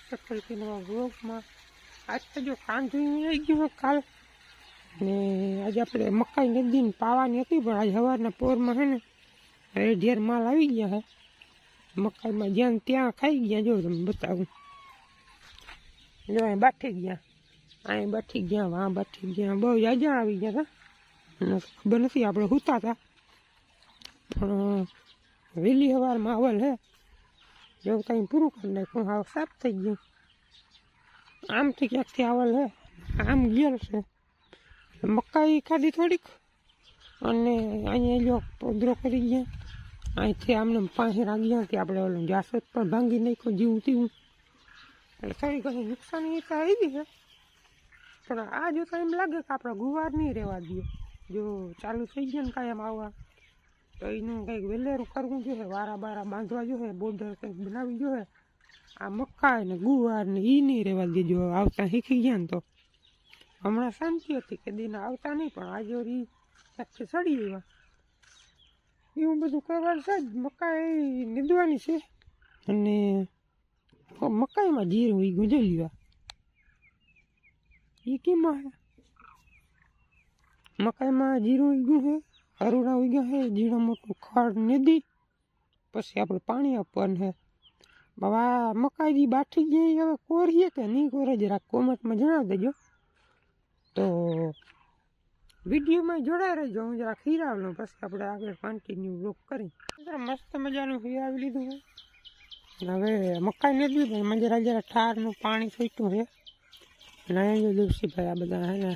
છે ફરીથી નવા વ્લોગમાં આજ તો જો કાંધું આવી ગયું કાલ ને આજે આપણે મકાઈ નદીને પાવાની હતી પણ આજે સવારના પોરમાં છે ને રેઢિયાર માલ આવી ગયા છે મકાઈમાં જ્યાં ત્યાં ખાઈ ગયા જો તમે બતાવું જો અહીં બાઠી ગયા અહીં બાઠી ગયા વાં બાઠી ગયા બહુ જાજા આવી ગયા હતા ખબર નથી આપણે સૂતા હતા પણ વહેલી સવારમાં અવલ હે જો કંઈ પૂરું કરી નાખ્યું. હાવ સાફ થઈ ગયું. આમથી ક્યાંકથી આવલ હે? આમ ગયેલ છે. મકાઈ ખાધી થોડીક? અને અહીંયા જો પોદરો કરી ગયા. અહીંથી આમને પાસે ગયા કે આપણે ઓલું જાસદ પણ ભાંગી નાખ્યું, જીવું તીવું. એટલે થોડી ઘણી નુકસાની તો આવી છે પણ આ જોતા એમ લાગે કે આપણે ગુવાર નહીં રહેવા દઈએ જો ચાલુ થઈ ગયા ને કાયમ આવવા તો એનું કંઈક વેલેરું કરવું જોઈએ, વારા બારા બાંધવા જોઈએ બોર્ડર કંઈક બનાવી જોઈએ. આ મકાઈ ને ગુવાર ને એ નહીં રહેવા દેજો આવતા શીખી ગયા ને તો. હમણાં શાંતિ હતી કે દિન આવતા નહીં, પણ આજે વળી સાથે સડી આવ્યા. એવું બધું કરવાનું છે જ, મકાઈ નીંદવાની છે. અને મકાઈમાં જીરું એ ગુંજલ્યું એ કેમ મકાઈમાં જીરું ઈગું છે હરુડા ગયા છે ઝીણા મોટું ખડ નદી. પછી આપણે પાણી આપવાનું છે બાબા મકાઈ જી બાઠી ગઈ હવે કોરીએ કે નહીં કોરે જરા કોમેન્ટમાં જણાવી દેજો. તો વિડીયોમાં જોડાઈ રહેજો, હું જરા ખીરાવલો પછી આપણે આગળ કન્ટિન્યુ બ્લોક કરી. જરા મસ્ત મજાનું ખીરાવી લીધું હે. હવે મકાઈ નથી પણ જરા ઠારનું પાણી છૂટ્યું છે અને અહીંયા દિવસીભાઈ આ બધા હે ને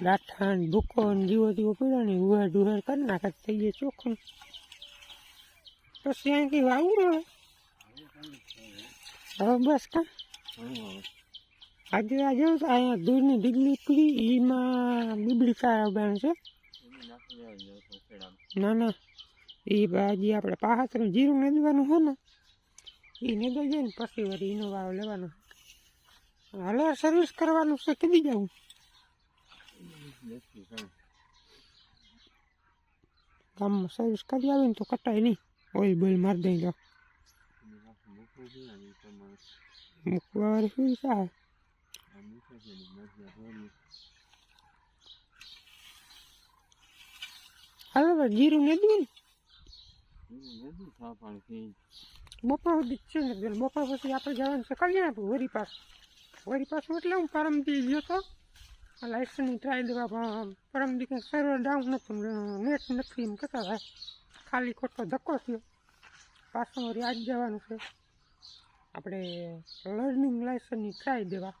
ડાઠા ને ભૂકો ને જીવો જીવો પીડ્યો ને ઉહેર ડુહેર કરી નાખે થઈ જાય ચોખ્ખું. પછી અહીંથી વાવું રહે હવે બસ કા આજે આ જેવું છે? અહીંયા દૂધની ડીગલી પીડી એમાં બીબડી સારા બેન છે. ના ના. એ હજી આપણે પાહાતરું જીરું નેદવાનું છે ને એ નેદાઈ જાય ને પછી વળી એનો વાવ લેવાનો. હાલે સર્વિસ કરવાનું છે, કીધી જવું ગામમાં સર્વિસ કરી આવે ને તો કટાય નહીં ઓઇલ બોઇલ મારી દઈ જાઓ મૂકવા વાળી શું છે હાલો ભાઈ જીરું નદીએ ને બપોર સુધી જ છે ને પેલું બપોર પછી આપણે જવાનું છે કલ્યાણપુર વરી પાસ વરી પાછું એટલે હું પરમદી ગયો તો લાઇસન્સની ટ્રાય દેવા પણ પરમદી કંઈક સર્વર ડાઉન નથી નેટ નથી એમ કહેતા ભાઈ ખાલી ખોટો ધક્કો થયો પાછું વળી આજ જવાનું છે આપણે લર્નિંગ લાઇસન્સની ટ્રાય દેવા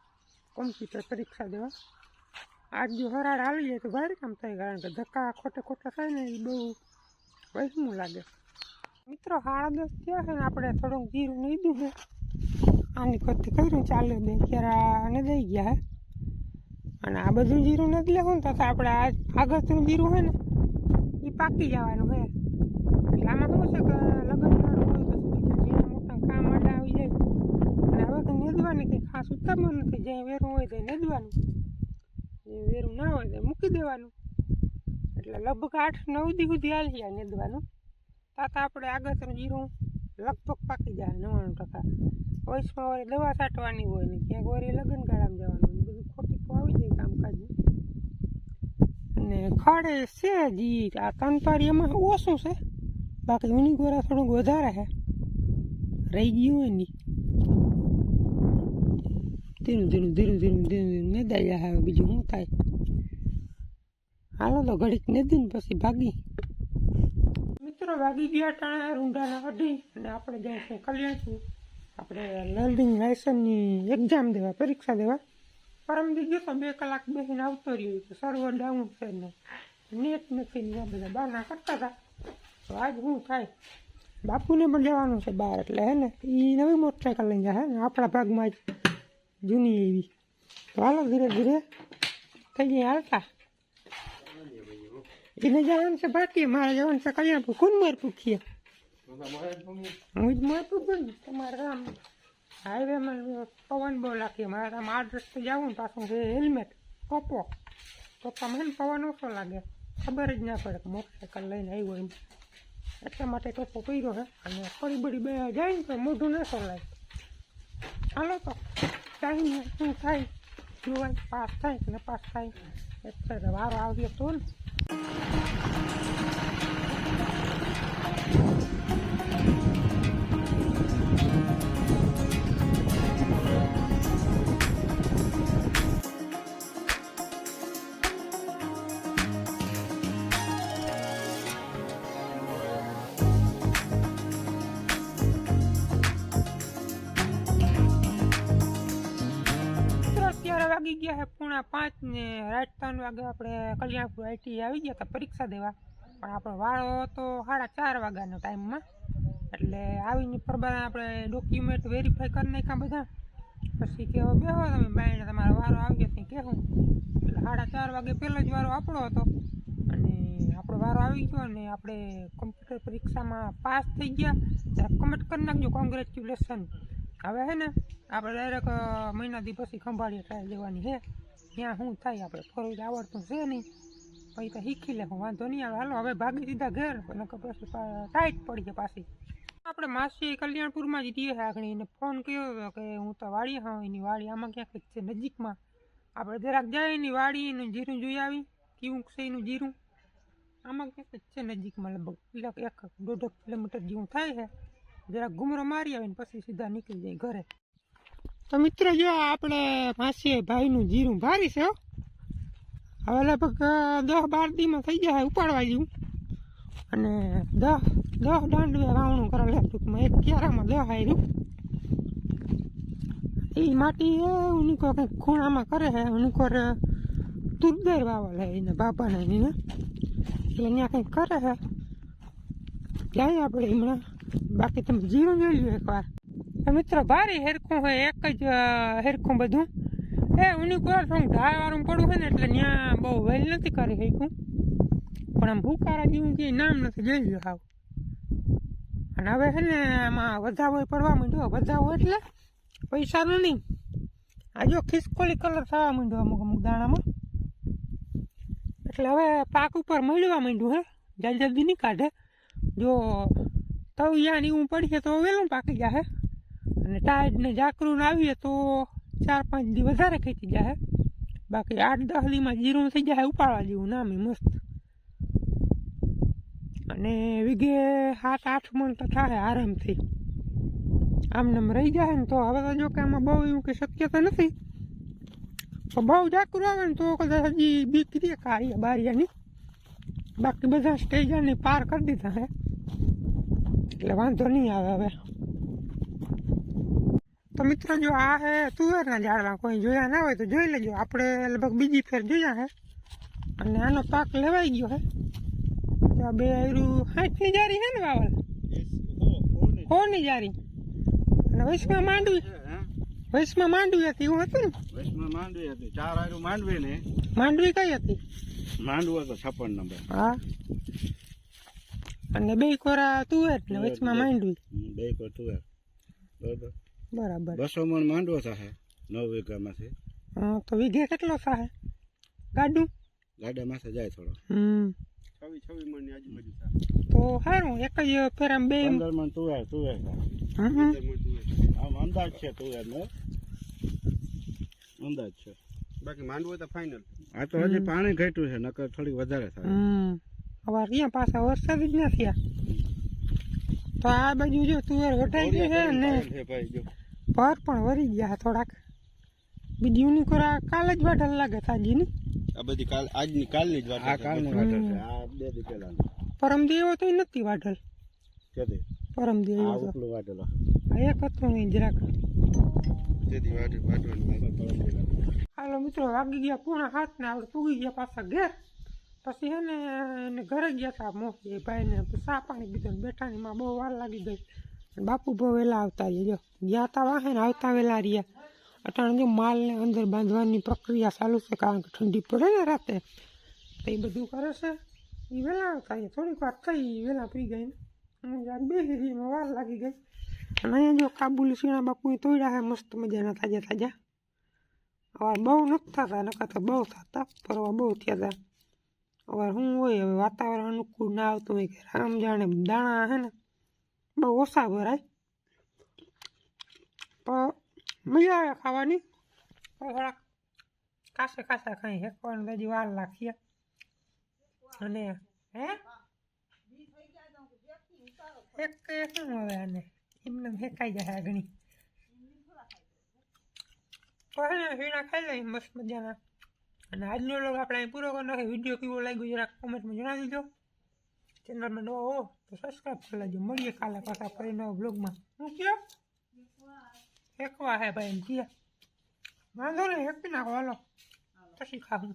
કોમ્પ્યુટર પરીક્ષા દેવા આજ જો હરાડ આવી જાય તો ભારે કામ થાય કારણ કે ધક્કા ખોટે ખોટા થાય ને એ બહુ વહેમું લાગે મિત્રો સાડા દસ થયા છે ને આપણે થોડુંક જીરું લીધું છે આની ખોટી કર્યું ચાલે બે કેરા અને દઈ ગયા હે અને આ બધું જીરું નથી લેવું ને તો આપણે આ આગળનું જીરું હોય ને એ પાકી જવાનું હે. એટલે આમાં શું છે કે લગ્ન હોય બીજા મોટા કામ આડા આવી જાય. અને હવે કંઈ નેદવાની કંઈ ખાસ ઉતારવું નથી, જ્યાં વેરું હોય તો નેદવાનું. જે વેરું ના હોય તો મૂકી દેવાનું. એટલે લગભગ આઠ નવ દી સુધી હાલી જાય નેદવાનું. તાતા આપણે આગળનું જીરું લગભગ પાકી જાય નવ્વાણું ટકા. વયસમાં વળી દવા છાંટવાની હોય ને, ક્યાંક વળી લગ્ન ગાળામાં જવાનું. એ જોઈએ આવી કામકાજનું? અને ખડ છે જી, આ તનપારી ઓછું છે. બાકી ઉની ગોરા થોડુંક વધારે છે. રહી ગયું હોયની ધીરું ધીરું ધીરું ધીરું ધીરું ધીરું નેદાઈ હવે બીજું શું થાય? હાલો તો ઘડીક નેદી ને પછી ભાગી. મિત્રો વાગી ગયા ટાણા રૂંઢાના અઢી, અને આપણે જાય છે કલ્યાણપુર, આપણે લર્નિંગ લાયસન્સની એક્ઝામ દેવા, પરીક્ષા દેવા. પરમ દી ગયો તો બે કલાક બેસીને આવતો રહ્યો તો સર્વર ડાઉન છે ને નેટ નથી ને આ બધા બહારના કરતા હતા તો આજ શું થાય બાપુને પણ જવાનું છે બહાર એટલે હે ને એ નવી મોટરસાઇકલ લઈને જાય હે ને આપણા ભાગમાં જ જૂની એવી તો હાલો ધીરે ધીરે થઈ જઈએ હાલતા એને જવાનું છે ભાટીએ મારે જવાનું છે કલ્યાણપુર કોણ માર પૂછીએ હું જ માર તમારે આમ હાઈવેમાં પવન બહુ લાગે. મારે આમ આ રસ્તે જવું ને પાછું હેલ્મેટ કોપો તો હે પવન ઓછો લાગે. ખબર જ ના પડે કે મોટરસાઇકલ લઈને આવ્યો એમ. એટલા માટે ટોપો પહેર્યો છે અને પડી બડી બે જાય ને તો મોઢું ના સોલાય. ચાલો તો, ટાઈમ શું થાય? જોવાય. પાસ થાય કે ન પાસ થાય? એટલે વારો આવ્યો તો ને. વાગી ગયા છે પૂણા પાંચ ને રાત ત્રણ વાગે આપણે કલ્યાણપુર આઈટી આવી ગયા હતા પરીક્ષા દેવા. પણ આપણો વાળો હતો સાડા ચાર વાગ્યાનો ટાઈમમાં. એટલે આવીને પરબાદ આપણે ડોક્યુમેન્ટ વેરીફાઈ કરી નાખ્યા બધા. પછી કે બેહો તમે બાઈને તમારો વારો આવી ત્યાં કહેવું. એટલે સાડા ચાર વાગે પહેલો જ વારો આપણો હતો. અને આપણો વારો આવી ગયો અને આપણે કમ્પ્યુટર પરીક્ષામાં પાસ થઈ ગયા. કમેન્ટ કરી નાખજો કોંગ્રેચ્યુલેશન હવે હે ને, આપણે ડાયરેક્ટ મહિનાથી પછી ખંભાળીએ ટ્રાય લેવાની છે ત્યાં શું થાય આપણે ફોર આવડતું છે નહીં. પછી તો શીખી લે વાંધો નહીં આવે. હાલો, હવે ભાગી દીધા ઘેર, નકર પછી ટાઈટ પડી જાય પાછી. આપણે માસી કલ્યાણપુરમાં જ દીએ આગળ, એને ફોન કર્યો કે હું તો વાડી હા એની વાડી આમાં ક્યાંક છે, નજીકમાં. આપણે જરાક જાય એની વાડી, એનું જીરું જોઈ આવી, કેવું છે એનું જીરું. આમાં ક્યાંક છે નજીકમાં લગભગ એક, દોઢ કિલોમીટર જેવું થાય છે જરાક ઘુમરો મારી આવે ને પછી સીધા નીકળી જાય ઘરે. તો મિત્રો, જો આપણે માસી ભાઈનું જીરું ભારી છે હવે લગભગ દસ બાર દીમાં થઈ જાય ઉપાડવા જેવું. અને દસ દસ દાંડવે વાવણું કરેલા ટૂંકમાં એક ક્યારામાં દસ આવ્યું એ માટી એ ઉનીકો કંઈક ખૂણામાં કરે છે, ઉનીકો તુરદર વાવા લે એને બાપાને એને. એટલે ત્યાં કંઈક કરે છે. ત્યાં આપણે હમણાં. બાકી તમે જીરું જોઈ લો એકવાર મિત્રો ભારી હેરખું હોય, એક જ હેરખું બધું. એ ઉની કોઈ થોડું ઢાળ વાળું પડવું હોય ને એટલે ત્યાં બહુ વેલ નથી કરી શક્યું. પણ આમ ભૂકારા જેવું કે નામ નથી, જોઈ લ્યો આવું અને હવે છે ને આમાં વધાવો પડવા માંડ્યો, વધાવો એટલે પૈસાનો નહીં. આ જો ખિસકોલી કલર થવા માંડ્યો અમુક અમુક દાણામાં. એટલે હવે પાક ઉપર મળવા માંડ્યું હે, જલ્દી જલ્દી નહીં કાઢે. જો તવિયા યાની એવું પડીએ તો વહેલું પાકી જાય અને ટાઈડ ને જાકરું આવીએ તો ચાર પાંચ દી વધારે ખેંચી જાય બાકી આઠ દસ દીમાં જીરું થઈ જાય ઉપાડવા જેવું, નામ મસ્ત. અને વીઘે સાત આઠ મણ તો થાય આરામથી. આમનામ રહી જાય ને તો હવે તો જો કે આમાં બહુ એવું કે શક્યતા નથી. તો બહુ જાકરું આવે ને તો કદાચ હજી બીક દે કાળિયા બારીયાની. બાકી બધા સ્ટેજને પાર કરી દીધા હે. એટલે વાંધો નહીં આવે હવે તો મિત્રો જો આ હે તુવેરના ઝાડમાં કોઈ જોયા ના હોય તો જોઈ લેજો આપણે લગભગ બીજી ફેર જોયા હે અને આનો પાક લેવાઈ ગયો હે તો આ બે આયરું હાથની જારી હે ને વાવલ કોની જારી અને વૈશમાં માંડવી વૈશમાં માંડવી હતી એવું હતું ને વચમાં માંડવી હતી ચાર આયરું માંડવી ને માંડવી કઈ હતી માંડવો હતો છપ્પન નંબર હા અને બે કોરા તુવેર ને વચમાં માંડવી. બે કોર તુવેર. બરાબર? બરાબર. બસો મણ માંડવો થશે નવ વીઘામાંથી? હા તો વીઘે કેટલો થશે ગાડું? ગાડામાંથી જાય થોડો. હમ. છવ્વીસ છવ્વીસ મણની આજુબાજુ થાય તો સારું એક જ ફેરામ બે પંદર મણ તુવેર તુવેર થાય હમ આમ અંદાજ છે તુવેર નો અંદાજ છે. બાકી માંડવું તો ફાઇનલ આ તો હજી પાણી ઘટ્યું છે નકર થોડીક વધારે થાય હમ. હવે ત્યાં પાછા વરસાદ જ નથી આ. તો આ બાજુ જો તુવેર વટાઈ ગઈ છે ને ભાઈ જો. પર પણ વરી ગયા થોડાક. બીજી ઉનીકોરા કાલે જ વાઢલ લાગે તાજીની આ બધી કાલ આજની કાલની જ વાટલ આ કાલની વાટલ છે. આ બે દી પેલાની પરમ દેવો તો નથી વાઢલ કેદી પરમ દેવો આ ઉપલો વાટલ આ એક હતું ને જરાક. જેથી વાટલ વાટવાની હાલો મિત્રો વાગી ગયા પૂણા હાથ ને આપણે પૂગી ગયા પાછા ઘેર. પછી હે ને, એને ઘરે ગયા હતા મોહી ભાઈને ચા પાણી પીધો ને બેઠા ને એમાં બહુ વાર લાગી ગઈ. બાપુ બહુ વહેલા આવતા જો, ગયા તા વાહે ને આવતા વહેલા રહ્યા. અટાણે જો માલને અંદર બાંધવાની પ્રક્રિયા ચાલુ છે, કારણ કે ઠંડી પડે ને રાતે. તો એ બધું કરે છે. એ વહેલા આવતા અહીંયા. થોડીક વાર થઈ વહેલા પી ગઈ ને. બે બેસી વાર લાગી ગઈ. અને અહીંયા જો કાબુલી સીણા બાપુએ તોડ્યા છે મસ્ત મજાના તાજા તાજા. હવે બહુ નથી થતા નકા તો બહુ થતા, ફરવા બહુ થયા હતા હવે શું હોય, હવે વાતાવરણ અનુકૂળ ના આવતું હોય કે રામ જાણે દાણા હે ને, બહુ ઓછા ભરાય. પણ મજા આવે ખાવાની. થોડાક કાસે કાસા ખાઈ હેકવાનું હજી વાર લાગીએ અને હે? એક શું હવે આને? એમને હેકાઈ જાય ઘણી ને હીણા ખાઈ લઈ મસ્ત મજાના. અને આજનો લોગ આપણે અહીં પૂરો કરી નાખીએ. વીડિયો કેવો લાગ્યો જરાક કોમેન્ટમાં જણાવી દો ચેનલમાં નવો હો તો સબસ્ક્રાઈબ કરી લેજો. મળીએ કાલે પાછા ફરી નવા બ્લોગમાં શું કયો? એકવા હે ભાઈ એમ કહે વાંધો નહીં, હેપી નાખો, હાલો. પછી ખાવું